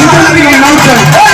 You don't even matter.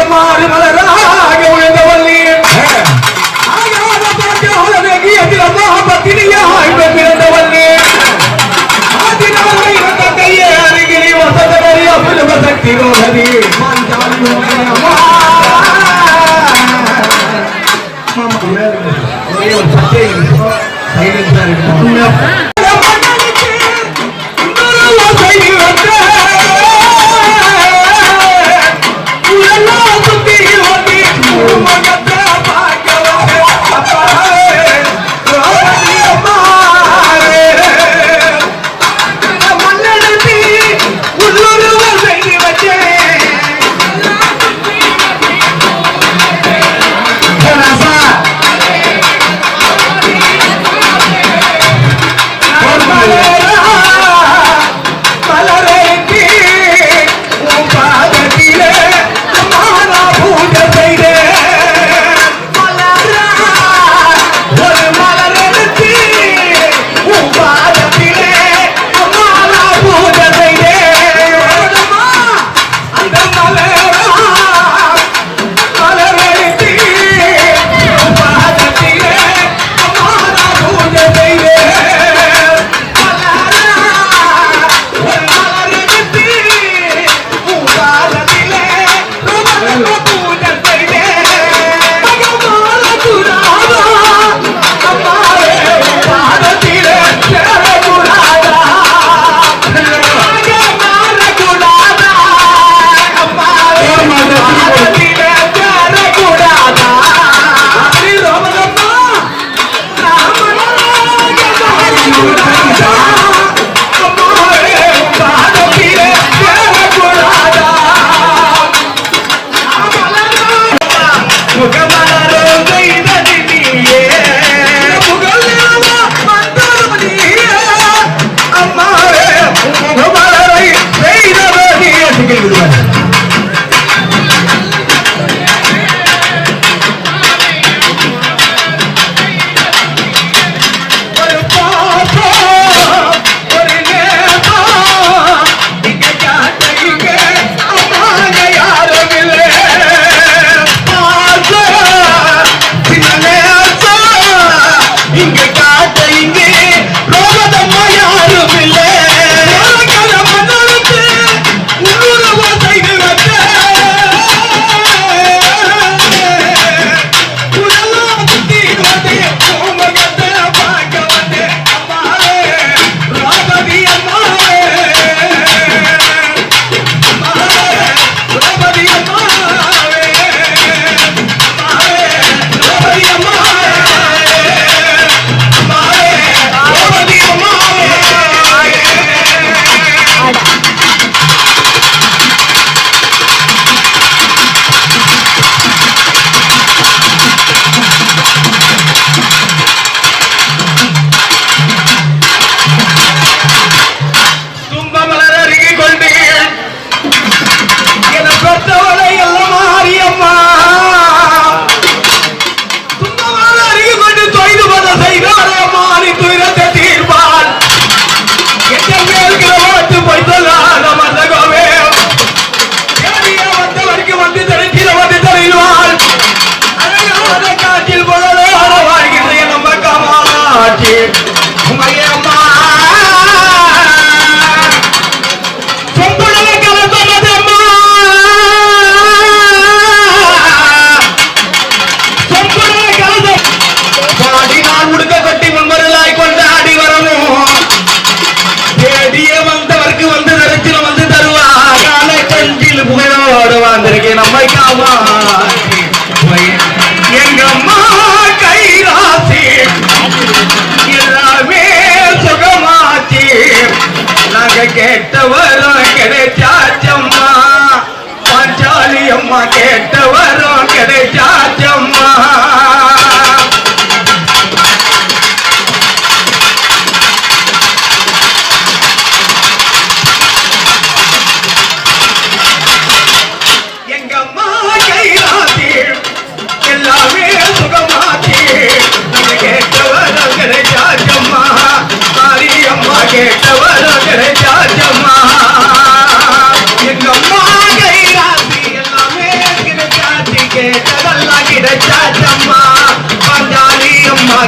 Allah'ın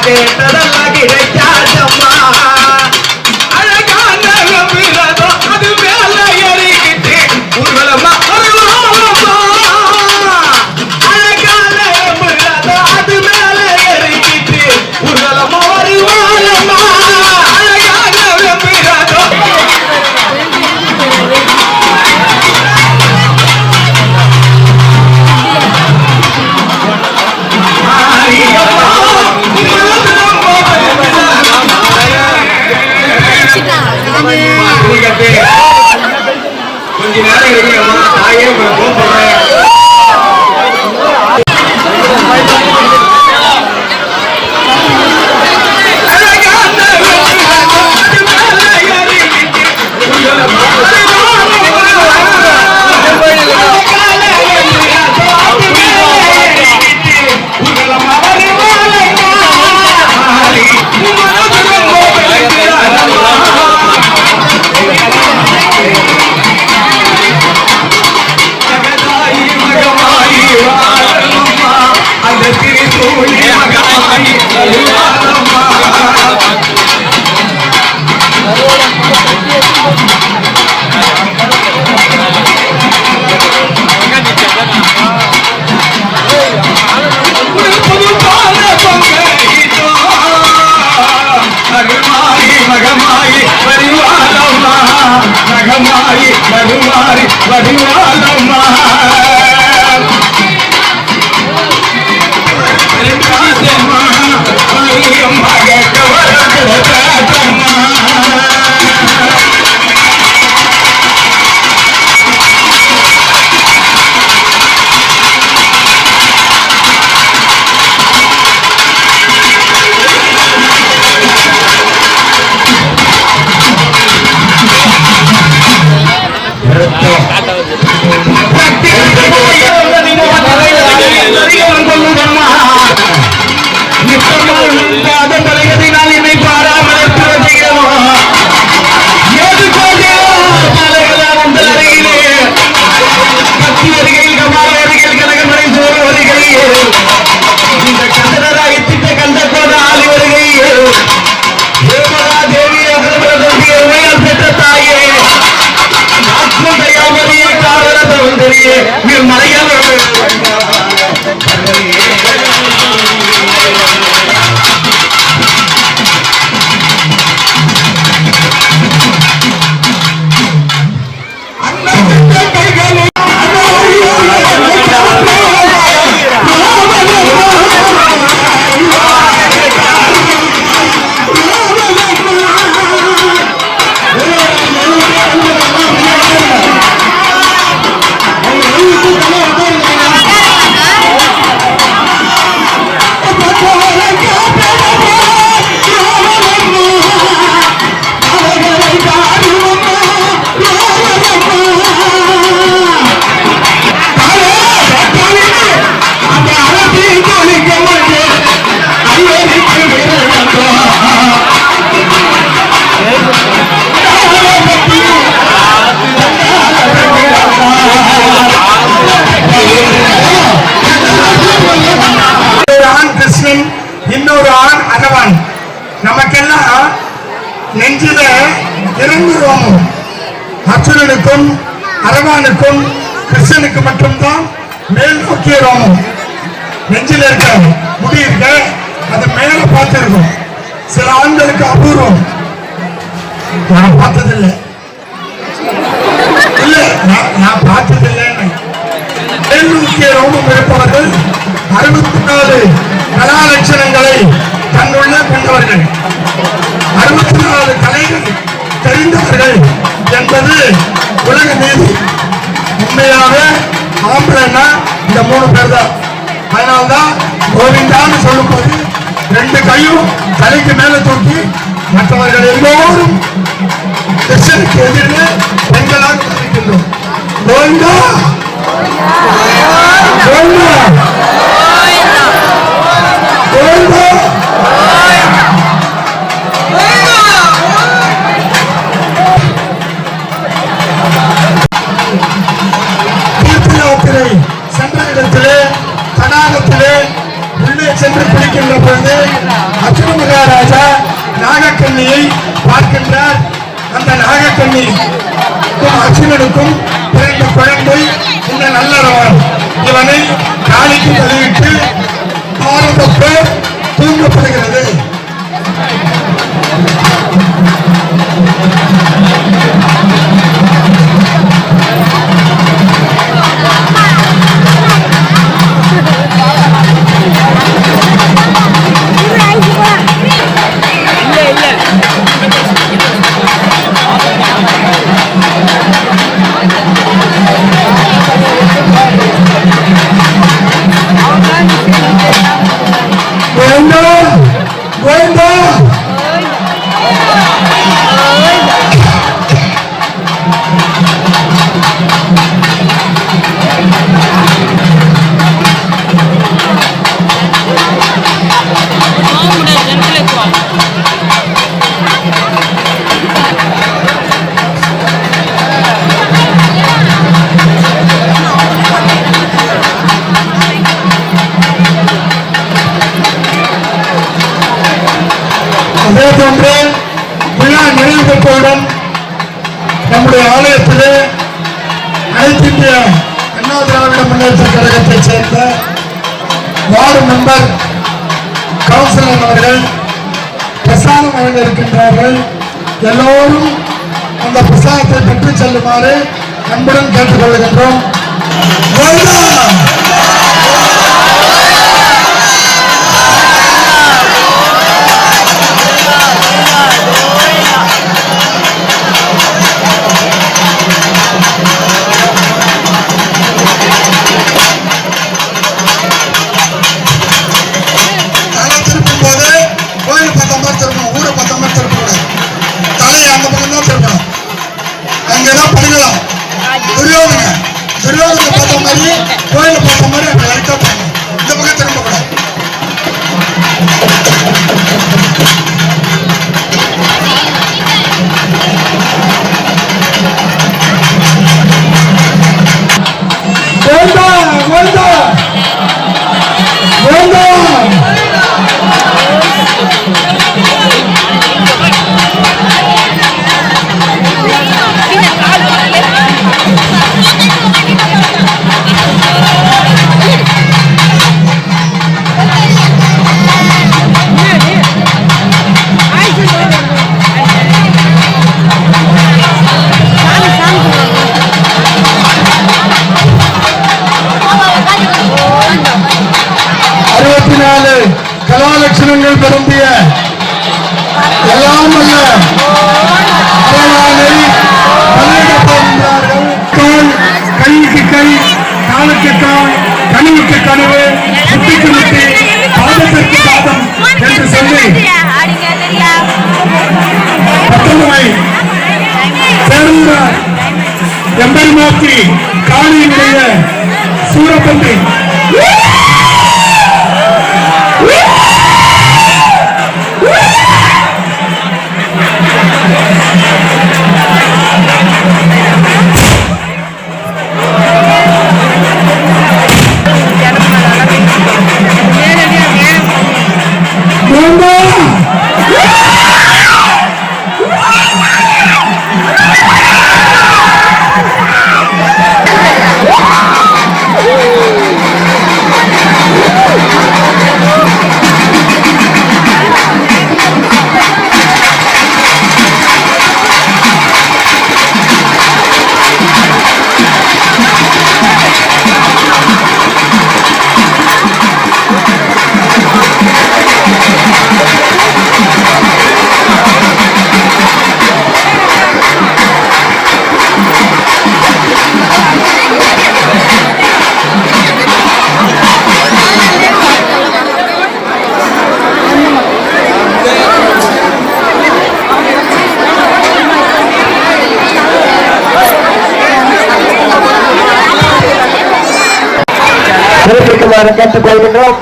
கேட்டதெல்லாம் கிடைக்காதம்மா. அது மேல பார்த்திருக்கும் சில ஆண்களுக்கு அபூர்வம். நான் பார்த்ததில்லை. இல்ல நான் நான் பார்த்ததில்லைன்னு மேல்நோக்கிய ரோமம் இருப்பவர்கள் அறுபத்தி நாலு கலாலட்சணங்களை தன்னுள்ள கொண்டவர்கள். அறுபத்தி நாலு கலைகள் தெரிந்தவர்கள் என்பது உலக நீதி. உண்மையாக ஆம்பளைன்னா இந்த மூணு பேர் தான் அதனால்தான் கோவிந்தான்னு சொல்லும்போது ரெண்டு கையும் தலைக்கு மேல தூக்கி மற்றவர்கள் எல்லோரும் கிருஷ்ணனுக்கு எதிரே பெண்களாக இருக்கின்றோம் சென்ற பொழுது அசுர மகாராஜா நாகக்கண்ணியை பார்க்கின்றார். அந்த நாகக்கண்ணி அச்சுனனுக்கும் பிறந்த குழந்தை இந்த நல்லவர் இவனை Yeah. அண்ணா திராவிட முன்னேற்ற கழகத்தை சேர்ந்த வார்டு மெம்பர் கவுன்சிலர் அவர்கள் பிரசாதம் வழங்க இருக்கின்றார்கள் எல்லோரும் அந்த பிரசாதத்தை பெற்றுச் செல்லுமாறு அன்புடன் கேட்டுக்கொள்கின்றோம் Bueno, pues, கேட்டுக்கொள்கின்றோம்.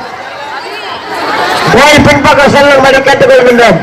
போய் பின்பக்கம் செல்லும்படி கேட்டுக்கொள்கின்றோம்.